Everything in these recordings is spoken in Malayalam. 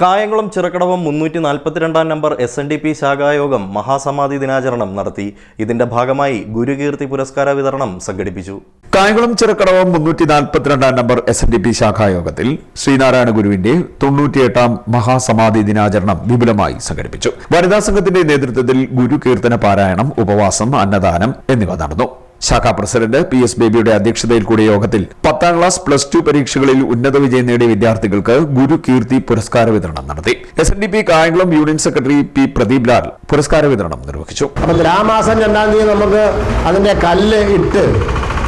കായംകുളം ചിറക്കടവം മുന്നൂറ്റി നാൽപ്പത്തിരണ്ടാം number S N D P ശാഖായോഗം മഹാസമാധി ദിനാചരണം നടത്തി. ഇതിന്റെ ഭാഗമായി ഗുരുകീർത്തി പുരസ്കാര വിതരണം സംഘടിപ്പിച്ചു. കായംകുളം ചിറക്കടവം മുന്നൂറ്റി നാൽപ്പത്തിരണ്ടാം number S N D P ശാഖായോഗത്തിൽ Sreenarayana ഗുരുവിന്റെ തൊണ്ണൂറ്റിയെട്ടാം മഹാസമാധി ദിനാചരണം വിപുലമായി സംഘടിപ്പിച്ചു. വനിതാ സംഘത്തിന്റെ നേതൃത്വത്തിൽ ഗുരുകീർത്തന പാരായണം ഉപവാസം അന്നദാനം എന്നിവ നടന്നു. ശാഖാ പ്രസിഡന്റ് പി എസ് ബേബിയുടെ അധ്യക്ഷതയിൽ കൂടിയ യോഗത്തിൽ പത്താം ക്ലാസ് പ്ലസ് ടു പരീക്ഷകളിൽ ഉന്നത വിജയം നേടിയ വിദ്യാർത്ഥികൾക്ക് ഗുരു കീർത്തി പുരസ്കാര വിതരണം നടത്തി. S N D P Kayamkulam union secretary P Pradeep Lal പുരസ്കാര വിതരണം നിർവഹിച്ചു. അപ്പൊ ഗ്രാമാസം രണ്ടാം തീയതി നമുക്ക് അതിന്റെ കല്ല് ഇട്ട്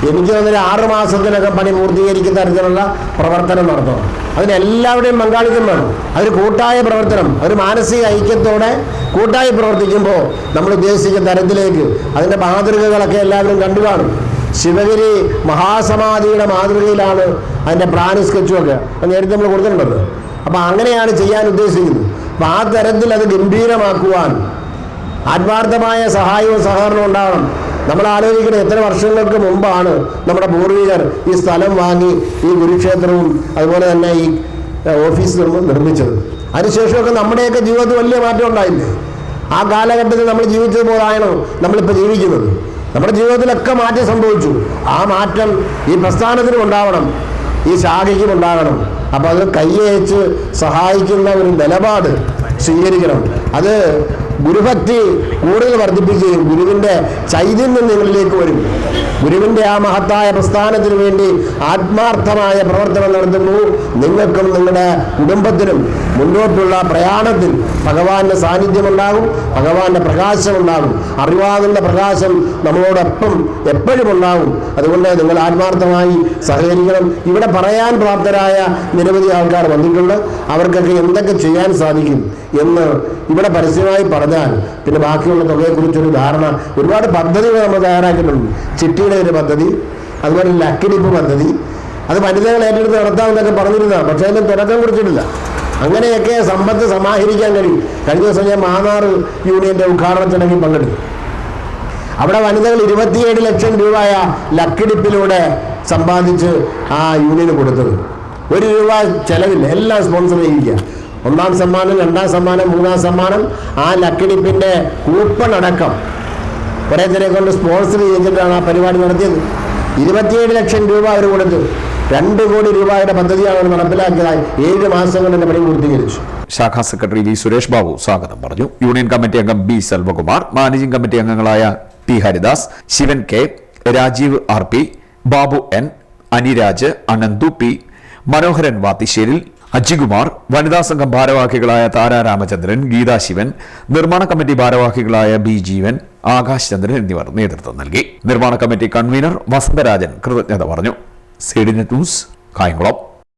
എനിക്ക് തന്നെ ആറ് മാസത്തിനകം പണി പൂർത്തീകരിക്കുന്ന തരത്തിലുള്ള പ്രവർത്തനം നടത്തണം അതിന് എല്ലാവരുടെയും പങ്കാളിത്തം വേണം. അതൊരു കൂട്ടായ പ്രവർത്തനം ഒരു മാനസിക ഐക്യത്തോടെ കൂട്ടായി പ്രവർത്തിക്കുമ്പോൾ നമ്മൾ ഉദ്ദേശിക്കുന്ന തരത്തിലേക്ക് അതിന്റെ മാതൃകകളൊക്കെ എല്ലാവരും കണ്ടു കാണും. ശിവഗിരി മഹാസമാധിയുടെ മാതൃകയിലാണ് അതിന്റെ പ്ലാൻ സ്കെച്ചുമൊക്കെ നേരത്തെ നമ്മൾ കൊടുത്തിട്ടുണ്ടല്ലോ. അപ്പോൾ അങ്ങനെയാണ് ചെയ്യാൻ ഉദ്ദേശിക്കുന്നത്. അപ്പം ആ തരത്തിൽ അത് ഗംഭീരമാക്കുവാൻ ആത്മാർത്ഥമായ സഹായവും സഹകരണവും ഉണ്ടാവണം. നമ്മൾ ആലോചിക്കണം എത്ര വർഷങ്ങൾക്ക് മുമ്പാണ് നമ്മുടെ പൂർവികർ ഈ സ്ഥലം വാങ്ങി ഈ ഗുരുക്ഷേത്രവും അതുപോലെ തന്നെ ഈ ഓഫീസ് നിർമ്മ- നിർമ്മിച്ചത്. അതിനുശേഷമൊക്കെ നമ്മുടെയൊക്കെ ജീവിതത്തിൽ വലിയ മാറ്റം ഉണ്ടായില്ലേ? ആ കാലഘട്ടത്തിൽ നമ്മൾ ജീവിച്ചത് പോലാണോ നമ്മളിപ്പോൾ ജീവിക്കുന്നത്? നമ്മുടെ ജീവിതത്തിലൊക്കെ മാറ്റം സംഭവിച്ചു. ആ മാറ്റം ഈ പ്രസ്ഥാനത്തിനും ഉണ്ടാവണം ഈ ശാഖയ്ക്കും ഉണ്ടാകണം. അപ്പോൾ അത് കയ്യേച്ച് സഹായിക്കുന്ന ഒരു നിലപാട് സ്വീകരിക്കണം. അത് ഗുരുഭക്തി കൂടുതൽ വർദ്ധിപ്പിക്കുകയും ഗുരുവിന്റെ ചൈതന്യം നിങ്ങളിലേക്ക് വരും. ഗുരുവിന്റെ ആ മഹത്തായ പ്രസ്ഥാനത്തിന് വേണ്ടി ആത്മാർത്ഥമായ പ്രവർത്തനം നടത്തുന്നു. നിങ്ങൾക്കും നിങ്ങളുടെ കുടുംബത്തിനും മുന്നോട്ടുള്ള പ്രയാണത്തിൽ ഭഗവാന്റെ സാന്നിധ്യം ഉണ്ടാകും ഭഗവാന്റെ പ്രകാശം ഉണ്ടാകും അറിവാകുന്ന പ്രകാശം നമ്മളോടൊപ്പം എപ്പോഴും ഉണ്ടാകും. അതുകൊണ്ട് നിങ്ങൾ ആത്മാർത്ഥമായി സഹകരിക്കണം. ഇവിടെ പറയാൻ പ്രാപ്തരായ നിരവധി ആൾക്കാർ വന്നിട്ടുണ്ട്. അവർക്കൊക്കെ എന്തൊക്കെ ചെയ്യാൻ സാധിക്കും എന്ന് ഇവിടെ പരസ്യമായി പറഞ്ഞാൽ പിന്നെ ബാക്കിയുള്ള തുകയെക്കുറിച്ചൊരു ധാരണ ഒരുപാട് പദ്ധതികൾ നമ്മൾ തയ്യാറാക്കിയിട്ടുണ്ട്. ചിട്ടിയുടെ ഒരു പദ്ധതി അതുപോലെ ലക്കിടിപ്പ് പദ്ധതി. അത് വനിതകൾ ഏറ്റെടുത്ത് നടത്താമെന്നൊക്കെ പറഞ്ഞിരുന്ന പക്ഷേ അതിന് തുടക്കം കുറിച്ചിട്ടില്ല. അങ്ങനെയൊക്കെ സമ്പത്ത് സമാഹരിക്കാൻ കഴിയും. കഴിഞ്ഞ ദിവസം ഞാൻ മാന്നാർ യൂണിയന്റെ ഉദ്ഘാടന ചടങ്ങിൽ പങ്കെടുത്തു. അവിടെ വനിതകൾ ഇരുപത്തിയേഴ് ലക്ഷം രൂപയ ലക്കിടിപ്പിലൂടെ സമ്പാദിച്ച് ആ യൂണിയന് കൊടുത്തത്. ഒരു രൂപ ചെലവില്ല. എല്ലാം സ്പോൺസർ ചെയ്യിക്കുക. ഒന്നാം സമ്മാനം രണ്ടാം സമ്മാനം മൂന്നാം സമ്മാനം ആ ലക്കിടിപ്പിന്റെ കൂപ്പൺ അടക്കം നേരെ കൊണ്ട് സ്പോൺസർ ചെയ്തിട്ടാണ് ആ പരിപാടി നടത്തിയത്. ഇരുപത്തിയേഴ് ലക്ഷം രൂപ അവർ കൊടുത്തു. രണ്ട് കോടി രൂപയുടെ പദ്ധതിയാണ് അവർ നടപ്പിലാക്കിയതായി. ഏഴ് മാസം കൊണ്ട് പണി പൂർത്തീകരിച്ചു. ശാഖാ സെക്രട്ടറി വി സുരേഷ് ബാബു സ്വാഗതം പറഞ്ഞു. യൂണിയൻ കമ്മിറ്റി അംഗം ബി സെൽവകുമാർ മാനേജിംഗ് കമ്മിറ്റി അംഗങ്ങളായ T Haridas Sivan K Rajeev R P Babu N Aniraj Ananthu P Manoharan Vathisseril Ajikumar വനിതാ സംഘം ഭാരവാഹികളായ താര രാമചന്ദ്രൻ ഗീതാ ശിവൻ നിർമ്മാണ കമ്മിറ്റി ഭാരവാഹികളായ ബി ജീവൻ ആകാശ് ചന്ദ്രൻ എന്നിവർ നേതൃത്വം നൽകി. നിർമ്മാണ കമ്മിറ്റി കൺവീനർ വസന്തരാജൻ കൃതജ്ഞത പറഞ്ഞു. C D news Kayamkulam.